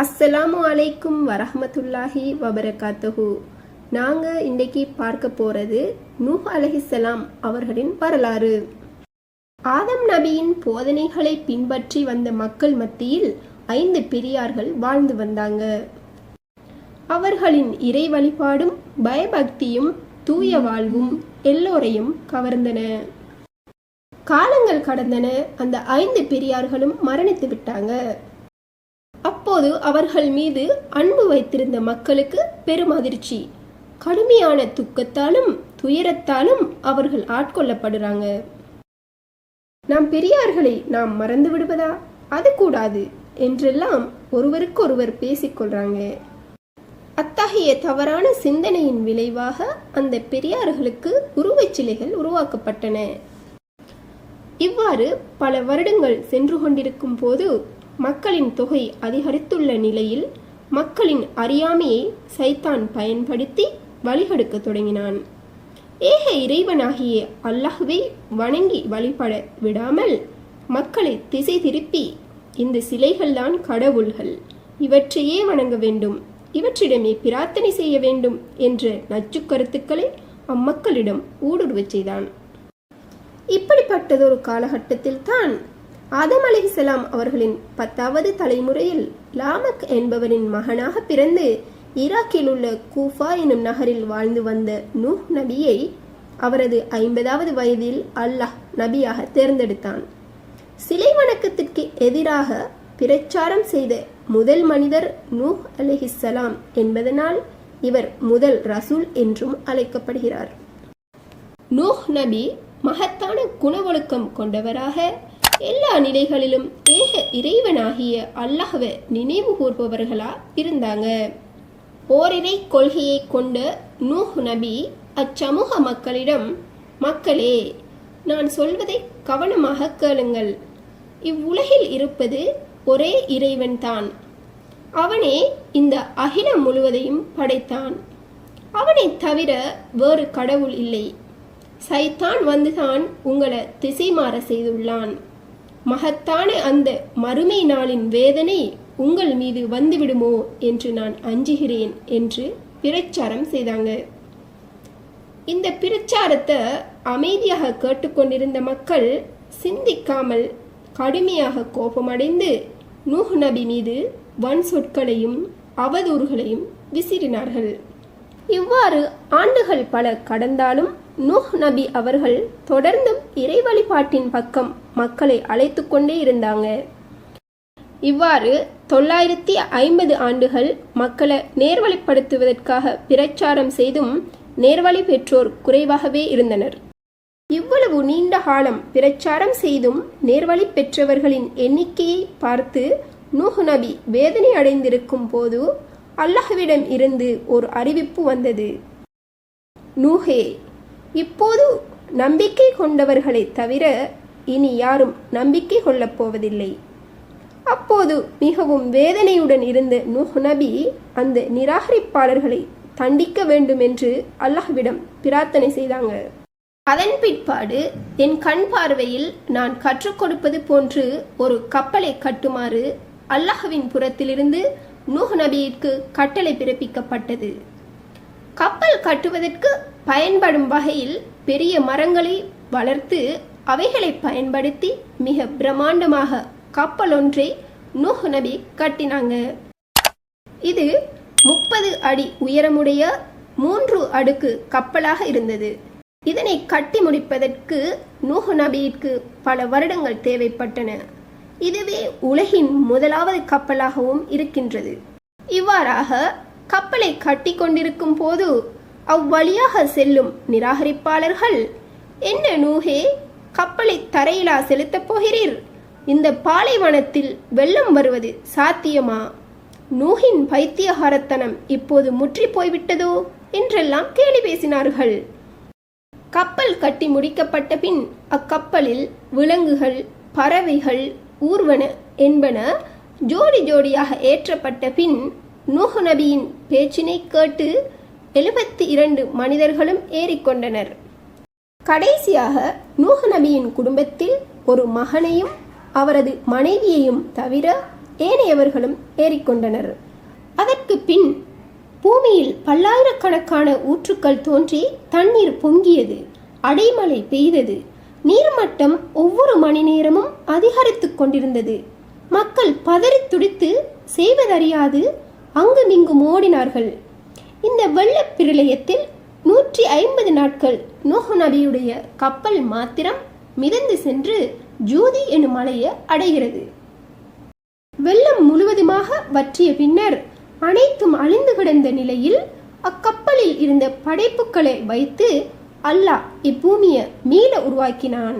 அஸ்ஸலாமு அலைக்கும் வரஹமத்துல்லாஹி வபரகாத்தஹு. நாங்கள் இன்றைக்கி பார்க்க போகிறது நூஹ் அலஹிசலாம் அவர்களின் வரலாறு. ஆதம் நபியின் போதனைகளை பின்பற்றி வந்த மக்கள் மத்தியில் ஐந்து பெரியார்கள் வாழ்ந்து வந்தாங்க. அவர்களின் இறை வழிபாடும் பயபக்தியும் தூய வாழ்வும் எல்லோரையும் கவர்ந்தன. காலங்கள் கடந்தன அந்த ஐந்து பெரியார்களும் மரணித்து விட்டாங்க. அப்போது அவர்கள் மீது அன்பு வைத்திருந்த மக்களுக்கு பெரும் அதிர்ச்சி கடுமையான துக்கத்தாலும் துயரத்தாலும் அவர்கள் ஆட்கொள்ளப்படுறாங்க. நாம் பெரியார்களை நாம் மறந்து விடுவதா? அது கூடாது என்றெல்லாம் ஒருவருக்கொருவர் பேசிக்கொள்றாங்க அத்தகைய தவறான சிந்தனையின் விளைவாக அந்த பெரியார்களுக்கு உருவச் சிலைகள் உருவாக்கப்பட்டன. இவ்வாறு பல வருடங்கள் சென்று கொண்டிருக்கும் போது மக்களின் தொகை அதிகரித்துள்ள நிலையில் மக்களின் அறியாமையை சைத்தான் பயன்படுத்தி வழிகெடுக்க தொடங்கினான். ஏக இறைவனாகிய அல்லாஹ்வை வணங்கி வழிபட விடாமல் மக்களை திசை திருப்பி இந்த சிலைகள்தான் கடவுள்கள். இவற்றையே வணங்க வேண்டும். இவற்றிடமே பிரார்த்தனை செய்ய வேண்டும் என்ற நச்சுக் கருத்துக்களை அம்மக்களிடம் ஊடுருவச் செய்தான். இப்படிப்பட்டதொரு காலகட்டத்தில் தான் ஆதம் அலிஹிசலாம் அவர்களின் பத்தாவது தலைமுறையில் லாமக் என்பவரின் மகனாக பிறந்து ஈராக்கில் உள்ள கூஃபா எனும் நகரில் வாழ்ந்து வந்த நூஹ் நபியை அவரது ஐம்பதாவது வயதில் அல்லாஹ் நபியாக தேர்ந்தெடுத்தான். சிலை வணக்கத்திற்கு எதிராக பிரச்சாரம் செய்த முதல் மனிதர் நூஹ் அலிஹிசலாம் என்பதனால் இவர் முதல் ரசூல் என்றும் அழைக்கப்படுகிறார். நூஹ் நபி மகத்தான குணவொழுக்கம் கொண்டவராக எல்லா நிலைகளிலும் ஏக இறைவனாகிய அல்லாஹ்வை நினைவு கூர்பவர்களா இருந்தாங்க. ஓரிரை கொள்கையை கொண்ட நூஹ் நபி அச்சமூக மக்களிடம் மக்களே நான் சொல்வதை கவனமாக கேளுங்கள். இவ்வுலகில் இருப்பது ஒரே இறைவன்தான் அவனே இந்த அகிலம் முழுவதையும் படைத்தான். அவனைத் தவிர வேறு கடவுள் இல்லை. சைத்தான் வந்துதான் உங்களை திசை மாற செய்துள்ளான். மகத்தான அந்த மறுமை நாளின் வேதனை உங்கள் மீது வந்துவிடுமோ என்று நான் அஞ்சுகிறேன் என்று பிரச்சாரம் செய்தாங்க. இந்த பிரச்சாரத்தை அமைதியாக கேட்டுக்கொண்டிருந்த மக்கள் சிந்திக்காமல் கடுமையாக கோபமடைந்து நூஹ் நபி மீது வன் சொற்களையும் அவதூறுகளையும் விசிறினார்கள். இவ்வாறு ஆண்டுகள் பல கடந்தாலும் நூஹ் நபி அவர்கள் தொடர்ந்தும் இறை வழிபாட்டின் பக்கம் மக்களை அழைத்து கொண்டே இருந்தாங்க. இவ்வாறு தொள்ளாயிரத்தி ஐம்பது ஆண்டுகள் மக்களை நேர்வழிப்படுத்துவதற்காக பிரச்சாரம் செய்தும் நேர்வழி பெற்றோர் குறைவாகவே இருந்தனர். இவ்வளவு நீண்ட காலம் பிரச்சாரம் செய்தும் நேர்வழி பெற்றவர்களின் எண்ணிக்கையை பார்த்து நூஹ் நபி வேதனை அடைந்திருக்கும் போது அல்லாஹ்விடம் இருந்து ஒரு அறிவிப்பு வந்தது. நூஹே இப்போது நம்பிக்கை கொண்டவர்களை தவிர இனி யாரும் நம்பிக்கை கொள்ளப் போவதில்லை. அப்போது மிகவும் வேதனையுடன் இருந்த நூஹ் நபி அந்த நிராகரிப்பாளர்களை தண்டிக்க வேண்டும் என்று அல்லாஹ்விடம் பிரார்த்தனை செய்தாங்க. அதன் பிற்பாடு என் கண் பார்வையில் நான் கற்றுக் கொடுப்பது போன்று ஒரு கப்பலை கட்டுமாறு அல்லாஹ்வின் புறத்திலிருந்து நூஹ் நபியிற்கு கட்டளை பிறப்பிக்கப்பட்டது. கப்பல் கட்டுவதற்கு பயன்படும் வகையில் பெரிய மரங்களை வளர்த்து அவைகளை பயன்படுத்தி மிக பிரம்மாண்டமாக கப்பல் ஒன்றை நூஹ் நபி கட்டினாங்க. இது முப்பது அடி உயரமுடைய மூன்று அடுக்கு கப்பலாக இருந்தது. இதனை கட்டி முடிப்பதற்கு நூஹ் நபியிற்கு பல வருடங்கள் தேவைப்பட்டன. இதுவே உலகின் முதலாவது கப்பலாகவும் இருக்கின்றது. இவ்வாறாக கப்பலை கட்டி கொண்டிருக்கும் போது அவ்வழியாக செல்லும் நிராகரிப்பாளர்கள் என்ன நூஹே கப்பலை தரையிலா செலுத்தப் போகிறீர்? இந்த பாலைவனத்தில் வெள்ளம் வருவது சாத்தியமா? நூஹின் பைத்தியகாரத்தனம் இப்போது முற்றி போய்விட்டதோ? என்றெல்லாம் கேலி பேசினார்கள். கப்பல் கட்டி முடிக்கப்பட்ட பின் அக்கப்பலில் விலங்குகள் பறவைகள் ஊர்வன என்பன ஜோடி ஜோடியாக ஏற்றப்பட்ட பின் நூஹ் நபியின் பேச்சினை கேட்டு எழுபத்தி இரண்டு மனிதர்களும் ஏறிக்கொண்டனர். கடைசியாக நூஹ் நபியின் குடும்பத்தில் ஒரு மகனையும் அவரது மனைவியையும் தவிர ஏனையவர்களும் ஏறிக்கொண்டனர். அதற்கு பின் பூமியில் பல்லாயிரக்கணக்கான ஊற்றுக்கள் தோன்றி தண்ணீர் பொங்கியது அடைமழை பெய்தது நீர்மட்டம் ஒவ்வொரு மணி நேரமும் அதிகரித்துக் கொண்டிருந்தது. மக்கள் பதறி துடித்து செய்வதறியாது அங்குமிங்கும் ஓடினார்கள் இந்த வெள்ளப் பிரளயத்தில் நூற்றி ஐம்பது நாட்கள் நூஹ் நபியுடைய கப்பல் மாத்திரம் மிதந்து சென்று ஜூதி எனும் மலையை அடைகிறது. வெள்ளம் முழுவதுமாக வற்றிய பின்னர் அனைத்தும் அழிந்து கிடந்த நிலையில் அக்கப்பலில் இருந்த படைப்புகளை வைத்து அல்லாஹ் இப்பூமியை மீள உருவாக்கினான்.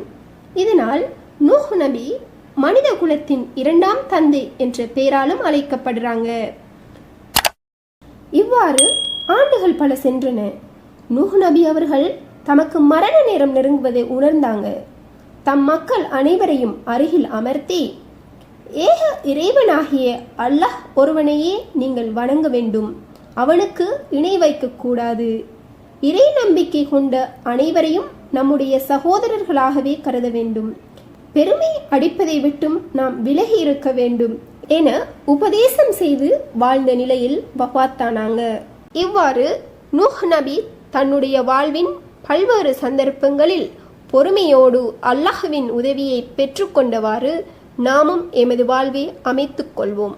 இதனால் நூஹ் நபி மனித குலத்தின் இரண்டாம் தந்தை என்ற பெயராலும் அழைக்கப்படுறாங்க. இவ்வாறு ஆண்டுகள் பல சென்றன. நூஹ் நபி அவர்கள் தமக்கு மரண நேரம் நெருங்குவதை உணர்ந்தாங்க. தம் மக்கள் அனைவரையும் அருகில் அமர்த்தி ஏக இறைவனாகிய அல்லாஹ் ஒருவனையே நீங்கள் வணங்க வேண்டும். அவனுக்கு இணை வைக்கக்கூடாது இறை நம்பிக்கை கொண்ட அனைவரையும் நம்முடைய சகோதரர்களாகவே கருத வேண்டும். பெருமை அடிப்பதை விட்டும் நாம் விலகி இருக்க வேண்டும். என உபதேசம் செய்து வாழ்ந்த நிலையில் வஃபாத்தானாங்க இவ்வாறு நூஹ் நபி தன்னுடைய வாழ்வின் பல்வேறு சந்தர்ப்பங்களில் பொறுமையோடு அல்லாஹ்வின் உதவியை பெற்றுக்கொண்டவாறு நாமும் எமது வாழ்வை அமைத்துக் கொள்வோம்.